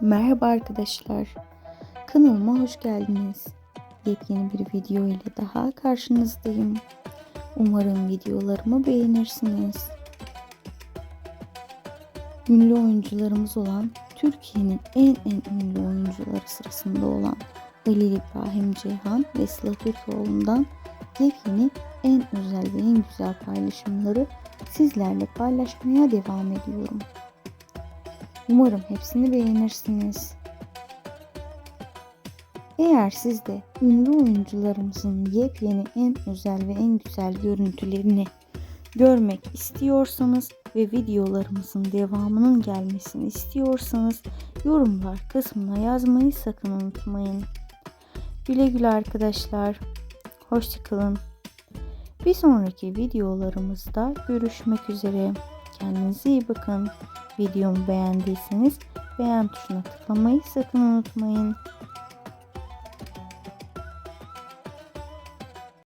Merhaba arkadaşlar. Kanalıma hoş geldiniz. Yepyeni bir video ile daha karşınızdayım. Umarım videolarımı beğenirsiniz. Ünlü oyuncularımız olan Türkiye'nin en en ünlü oyuncuları sırasında olan Halil İbrahim Ceyhan ve Sıla Türkoğlu'ndan yepyeni en özel ve en güzel paylaşımları sizlerle paylaşmaya devam ediyorum. Umarım hepsini beğenirsiniz. Eğer siz de ünlü oyuncularımızın yepyeni en özel ve en güzel görüntülerini görmek istiyorsanız ve videolarımızın devamının gelmesini istiyorsanız yorumlar kısmına yazmayı sakın unutmayın. Güle güle arkadaşlar. Hoşçakalın. Bir sonraki videolarımızda görüşmek üzere. Kendinize iyi bakın. Videomu beğendiyseniz beğen tuşuna tıklamayı sakın unutmayın.